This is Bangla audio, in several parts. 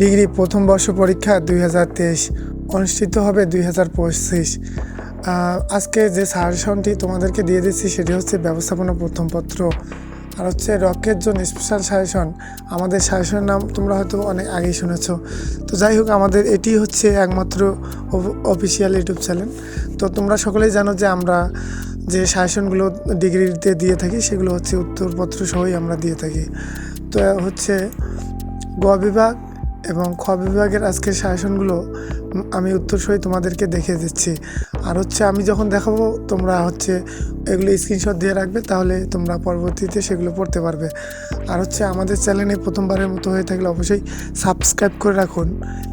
ডিগ্রি প্রথম বর্ষ পরীক্ষা দুই হাজার তেইশ, অনুষ্ঠিত হবে দুই হাজার পঁচিশ। আজকে যে সাজেশনটি তোমাদেরকে দিয়ে দিচ্ছি সেটি হচ্ছে ব্যবস্থাপনা প্রথম পত্র। আর হচ্ছে রকের জন্য স্পেশাল সাজেশন। আমাদের সাজেশনের নাম তোমরা হয়তো অনেক আগেই শুনেছ। তো যাই হোক, আমাদের এটি হচ্ছে একমাত্র অফিসিয়াল ইউটিউব চ্যানেল। তো তোমরা সকলেই জানো যে আমরা যে সাজেশনগুলো ডিগ্রিতে দিয়ে থাকি, সেগুলো হচ্ছে উত্তরপত্র সহই আমরা দিয়ে থাকি। তো হচ্ছে গ বিভাগ এবং খ বিভাগের আজকের সাজেশনগুলো আমি উত্তর সহি তোমাদেরকে দেখিয়ে দিচ্ছি। আর হচ্ছে আমি যখন দেখাবো, তোমরা হচ্ছে এগুলো স্ক্রিনশট দিয়ে রাখবে, তাহলে তোমরা পরবর্তীতে সেগুলো পড়তে পারবে। আর হচ্ছে আমাদের চ্যানেলে প্রথমবারের মতো হয়ে থাকলে অবশ্যই সাবস্ক্রাইব করে রাখুন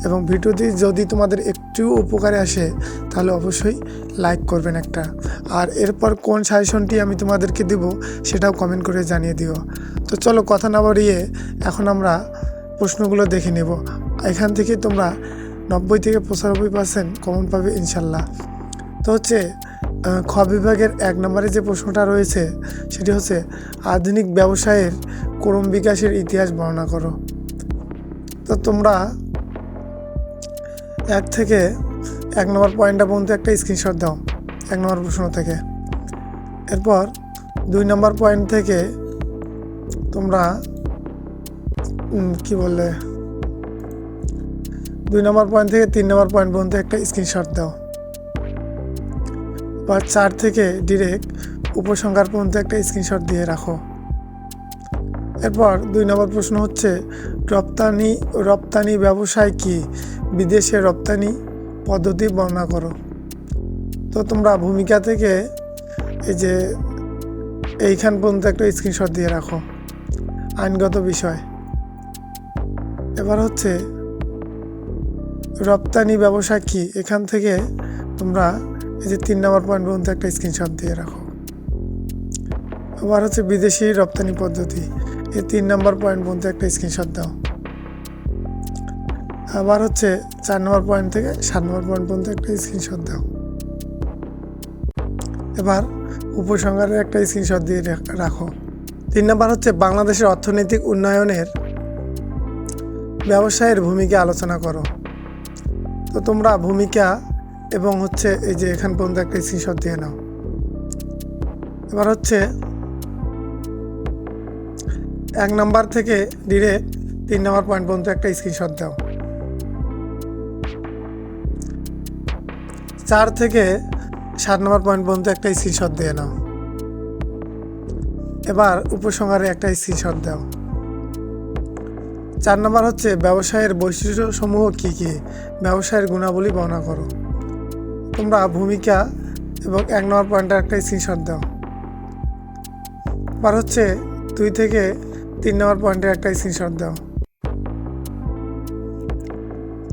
এবং ভিডিওটি যদি তোমাদের একটু উপকারে আসে, তাহলে অবশ্যই লাইক করবেন একটা। আর এরপর কোন সাজেশনটি আমি তোমাদেরকে দেব, সেটাও কমেন্ট করে জানিয়ে দিও। তো চলো কথা না বাড়িয়ে এখন আমরা প্রশ্নগুলো দেখে নেব। এখান থেকে তোমরা নব্বই থেকে পঁচানব্বই পার্সেন্ট কমন পাবে ইনশাল্লাহ। তো হচ্ছে খ বিভাগের এক নম্বরে যে প্রশ্নটা রয়েছে, সেটি হচ্ছে, আধুনিক ব্যবসায়ের ক্রম বিকাশের ইতিহাস বর্ণনা করো। তো তোমরা এক থেকে এক নম্বর পয়েন্টটা পর্যন্ত একটা স্ক্রিনশট দাও, এক নম্বর প্রশ্ন থেকে। এরপর দুই নম্বর পয়েন্ট থেকে তোমরা কি বললে দুই নম্বর পয়েন্ট থেকে তিন নম্বর পয়েন্ট পর্যন্ত একটা স্ক্রিনশট দাও। বা চার থেকে ডিরেক্ট উপসংহার পর্যন্ত একটা স্ক্রিনশট দিয়ে রাখো। এরপর দুই নম্বর প্রশ্ন হচ্ছে, রপ্তানি রপ্তানি ব্যবসায় কি বিদেশে রপ্তানি পদ্ধতি বর্ণনা করো? তো তোমরা ভূমিকা থেকে এই যে এইখান পর্যন্ত একটা স্ক্রিনশট দিয়ে রাখো। আইনগত বিষয়। এবার হচ্ছে, রপ্তানি ব্যবসা কি? এখান থেকে তোমরা এই যে তিন নম্বর পয়েন্ট পর্যন্ত একটা স্ক্রিনশট দিয়ে রাখো। আবার হচ্ছে বিদেশি রপ্তানি পদ্ধতি, এই তিন নম্বর পয়েন্ট পর্যন্ত একটা স্ক্রিনশট দাও। আবার হচ্ছে চার নম্বর পয়েন্ট থেকে সাত নম্বর পয়েন্ট পর্যন্ত একটা স্ক্রিনশট দাও। এবার উপসংহারের একটা স্ক্রিনশট দিয়ে রাখো। তিন নম্বর হচ্ছে বাংলাদেশের অর্থনৈতিক উন্নয়নের ব্যবসায়ের ভূমিকা আলোচনা করো। তো তোমরা ভূমিকা এবং হচ্ছে এই যে এখান পর্যন্ত একটা স্ক্রিনশট দিয়ে নাও। এবার হচ্ছে এক নাম্বার থেকে ডিরেক্ট তিন নাম্বার পয়েন্ট পর্যন্ত একটা স্ক্রিনশট দাও। চার থেকে সাত নম্বর পয়েন্ট পর্যন্ত একটা স্ক্রিনশট দিয়ে নাও। এবার উপসংহারে একটা স্ক্রিনশট দাও। চার নম্বর হচ্ছে, ব্যবসায়ের বৈশিষ্ট্যসমূহ কী কী? ব্যবসায়ের গুণাবলী বর্ণনা করো। তোমরা ভূমিকা এবং এক নম্বর পয়েন্টে একটা স্ক্রিনশট দাও। এবার হচ্ছে, দুই থেকে তিন নম্বর পয়েন্টে একটা স্ক্রিনশট দাও।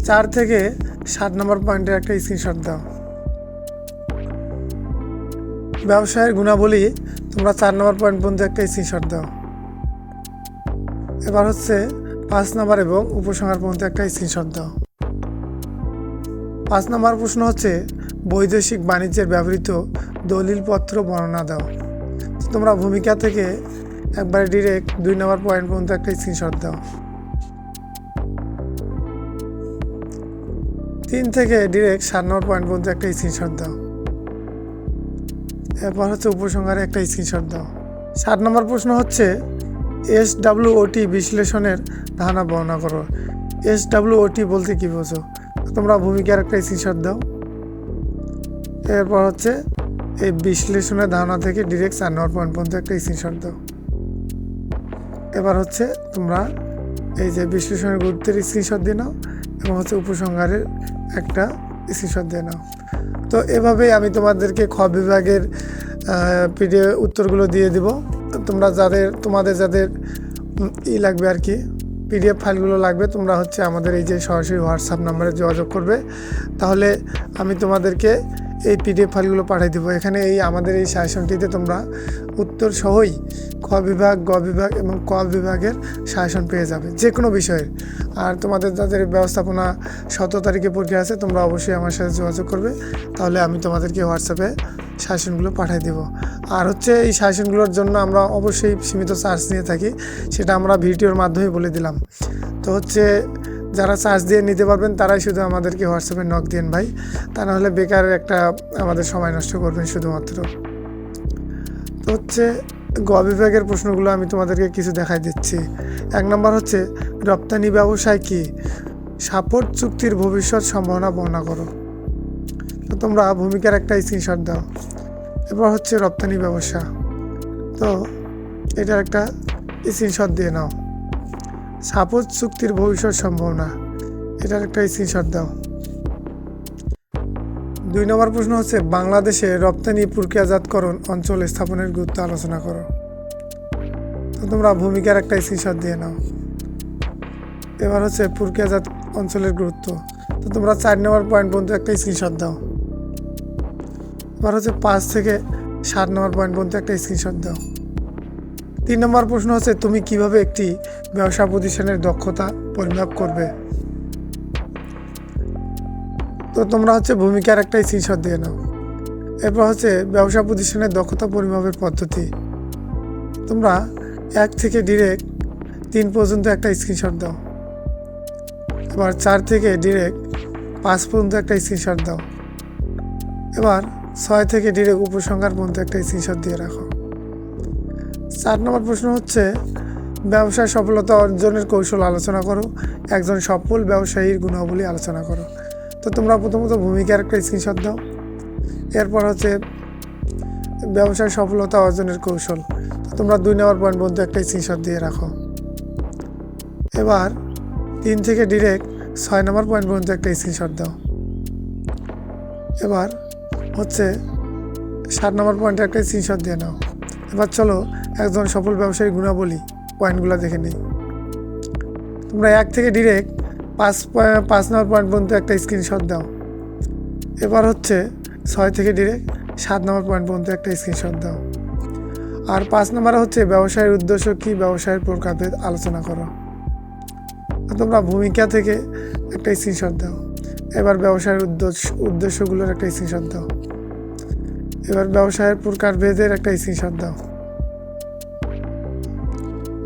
চার থেকে সাত নম্বর পয়েন্টে একটা স্ক্রিনশট দাও। ব্যবসায়ের গুণাবলী, তোমরা চার নম্বর পয়েন্ট পর্যন্ত একটা স্ক্রিনশট দাও। এবার হচ্ছে পাঁচ নম্বর এবং উপসংহার পর্যন্ত একটা স্ক্রিনশট দাও। পাঁচ নম্বর প্রশ্ন হচ্ছে, বৈদেশিক বাণিজ্যের ব্যবহৃত দলিলপত্র বর্ণনা দাও। তোমরা ভূমিকা থেকে একবারে ডিরেক্ট দুই নম্বর পয়েন্ট পর্যন্ত একটা স্ক্রিনশট দাও। তিন থেকে ডিরেক্ট সাত নম্বর পয়েন্ট পর্যন্ত একটা স্ক্রিনশট দাও। এরপর হচ্ছে উপসংহারে একটা স্ক্রিনশট দাও। সাত নম্বর প্রশ্ন হচ্ছে এস ওটি বিশ্লেষণের ধারণা বর্ণনা করো। এস ওটি বলতে কী বোঝো? তোমরা ভূমিকার একটা স্ক্রিনশট দাও। এরপর হচ্ছে, এই বিশ্লেষণের ধারণা থেকে ডিরেক্ট চার নম্বর পয়েন্ট পর্যন্ত একটা স্ক্রিনশট দাও। এবার হচ্ছে, তোমরা এই যে বিশ্লেষণের গুরুত্বের স্ক্রিনশট দিয়ে নাও এবং হচ্ছে উপসংহারের একটা স্ক্রিনশট দিয়ে নাও। তো এভাবেই আমি তোমাদেরকে খ বিভাগের পিডিএফ উত্তরগুলো দিয়ে দিব। তোমরা যাদের, তোমাদের যাদের ই লাগবে আর কি পিডিএফ ফাইলগুলো লাগবে, তোমরা হচ্ছে আমাদের এই যে সরাসরি হোয়াটসঅ্যাপ নাম্বারে যোগাযোগ করবে। তাহলে আমি তোমাদেরকে এই পিডিএফ ফাইলগুলো পাঠিয়ে দেবো। এখানে এই আমাদের এই শাসনটিতে তোমরা উত্তর সহই খ বিভাগ, গ বিভাগ এবং ক বিভাগের শাসন পেয়ে যাবে যে কোনো বিষয়ের। আর তোমাদের যাদের ব্যবস্থাপনা সতেরো তারিখে পরীক্ষা আছে, তোমরা অবশ্যই আমার সাথে যোগাযোগ করবে। তাহলে আমি তোমাদেরকে হোয়াটসঅ্যাপে সাজেশনগুলো পাঠিয়ে দেবো। আর হচ্ছে এই সাজেশনগুলোর জন্য আমরা অবশ্যই সীমিত চার্জ নিয়ে থাকি, সেটা আমরা ভিডিওর মাধ্যমে বলে দিলাম। তো হচ্ছে যারা চার্জ দিয়ে নিতে পারবেন, তারাই শুধু আমাদেরকে হোয়াটসঅ্যাপে নক দিন ভাই। তা নাহলে বেকার একটা আমাদের সময় নষ্ট করবেন শুধুমাত্র। তো হচ্ছে গ বিভাগের প্রশ্নগুলো আমি তোমাদেরকে কিছু দেখাই দিচ্ছি। এক নম্বর হচ্ছে, রপ্তানি ব্যবসায় কি? সাপোর্ট চুক্তির ভবিষ্যৎ সম্ভাবনা বর্ণনা করো। তো তোমরা ভূমিকার একটা স্ক্রিনশট দাও। এবার হচ্ছে রপ্তানি ব্যবসা। তো এটার একটা স্ক্রিনশট দিয়ে নাও। সাপোর্ট চুক্তির ভবিষ্যৎ সম্ভাবনা। এটার একটা স্ক্রিনশট দাও। দুই নম্বর প্রশ্ন হচ্ছে, বাংলাদেশে রপ্তানি প্রক্রিয়াজাতকরণ অঞ্চল স্থাপনের গুরুত্ব আলোচনা করো। তো তোমরা ভূমিকার একটা স্ক্রিনশট দিয়ে নাও। এবার হচ্ছে প্রক্রিয়াজাত অঞ্চলের গুরুত্ব। তো তোমরা চার নম্বর পয়েন্ট পর্যন্ত একটা স্ক্রিনশট দাও। এবার হচ্ছে পাঁচ থেকে সাত নম্বর পয়েন্ট পর্যন্ত একটা স্ক্রিনশট দাও। তিন নম্বর প্রশ্ন হচ্ছে, তুমি কীভাবে একটি ব্যবসা প্রতিষ্ঠানের দক্ষতা পরিমাপ করবে? তো তোমরা হচ্ছে ভূমিকার একটা স্ক্রিনশট দিয়ে নাও। এরপর হচ্ছে ব্যবসা প্রতিষ্ঠানের দক্ষতা পরিমাপের পদ্ধতি। তোমরা এক থেকে ডিরেক্ট তিন পর্যন্ত একটা স্ক্রিনশট দাও। এবার চার থেকে ডিরেক্ট পাঁচ পর্যন্ত একটা স্ক্রিনশট দাও। এবার ছয় থেকে ডিরেক্ট উপসংহার পর্যন্ত একটা স্ক্রিনশট দিয়ে রাখো। চার নম্বর প্রশ্ন হচ্ছে, ব্যবসায় সফলতা অর্জনের কৌশল আলোচনা করো। একজন সফল ব্যবসায়ীর গুণাবলী আলোচনা করো। তো তোমরা প্রথমত ভূমিকার একটা স্ক্রিনশট দাও। এরপর হচ্ছে, ব্যবসায় সফলতা অর্জনের কৌশল। তোমরা দুই নম্বর পয়েন্ট পর্যন্ত একটা স্ক্রিনশট দিয়ে রাখো। এবার, তিন থেকে ডিরেক্ট ছয় নম্বর পয়েন্ট পর্যন্ত একটা স্ক্রিনশট দাও। এবার হচ্ছে সাত নম্বর পয়েন্টে একটা স্ক্রিনশট দিয়ে নাও। এবার চলো একজন সফল ব্যবসায়ী গুণাবলী পয়েন্টগুলো দেখে নিই। তোমরা এক থেকে ডিরেক্ট পাঁচ পাঁচ নম্বর পয়েন্ট পর্যন্ত একটা স্ক্রিনশট দাও। এবার হচ্ছে ছয় থেকে ডিরেক্ট সাত নম্বর পয়েন্ট পর্যন্ত একটা স্ক্রিনশট দাও। আর পাঁচ নম্বরে হচ্ছে ব্যবসায়ের উদ্দেশ্য কী, ব্যবসায়ের প্রকারভেদ আলোচনা করো। তোমরা ভূমিকা থেকে একটা স্ক্রিনশট দাও। এবার ব্যবসায়ের উদ্দেশ্য, উদ্দেশ্যগুলোর একটা স্ক্রিনশট দাও। এবার ব্যবসায়ের প্রকারভেদের একটা স্ক্রিনশট দাও।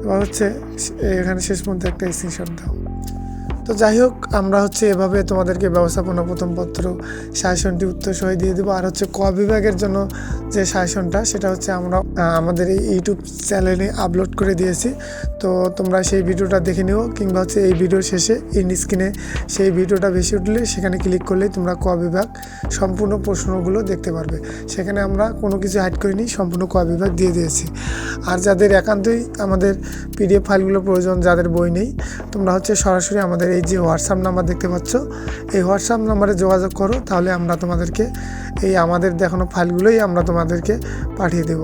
এবার হচ্ছে এখানে শেষ মধ্যে একটা স্ক্রিনশট দাও। তো যাই হোক, আমরা হচ্ছে এভাবে তোমাদেরকে ব্যবস্থাপনা প্রথম পত্র সাজেশনটি উত্তর সহ দিয়ে দেবো। আর হচ্ছে ক বিভাগের জন্য যে শাসনটা, সেটা হচ্ছে আমরা আমাদের এই ইউটিউব চ্যানেলে আপলোড করে দিয়েছি। তো তোমরা সেই ভিডিওটা দেখে নিও, কিংবা হচ্ছে এই ভিডিওর শেষে ইন স্ক্রিনে সেই ভিডিওটা বেশি উঠলে, সেখানে ক্লিক করলেই তোমরা ক বিভাগ সম্পূর্ণ প্রশ্নগুলো দেখতে পারবে। সেখানে আমরা কোনো কিছু হাইড করিনি, সম্পূর্ণ ক বিভাগ দিয়ে দিয়েছি। আর যাদের একান্তই আমাদের পিডিএফ ফাইলগুলো প্রয়োজন, যাদের বই নেই, তোমরা হচ্ছে সরাসরি আমাদের এই যে হোয়াটসঅ্যাপ নাম্বার দেখতে পাচ্ছ, এই হোয়াটসঅ্যাপ নাম্বারে যোগাযোগ করো, তাহলে আমরা তোমাদেরকে এই আমাদের দেখানো ফাইলগুলোই আমরা তোমাদেরকে পাঠিয়ে দেব।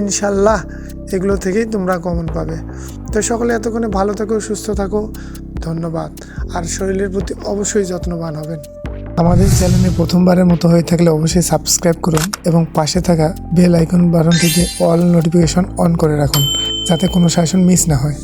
ইনশাল্লাহ এগুলো থেকেই তোমরা কমন পাবে। তো সকলে এতক্ষণে ভালো থাকো, সুস্থ থাকো, ধন্যবাদ। আর শরীরের প্রতি অবশ্যই যত্নবান হবেন। আমাদের চ্যানেলে প্রথমবারের মতো হয়ে থাকলে অবশ্যই সাবস্ক্রাইব করুন এবং পাশে থাকা বেল আইকন বাটনটিতে অল নোটিফিকেশন অন করে রাখুন, যাতে কোনো শাসন মিস না হয়।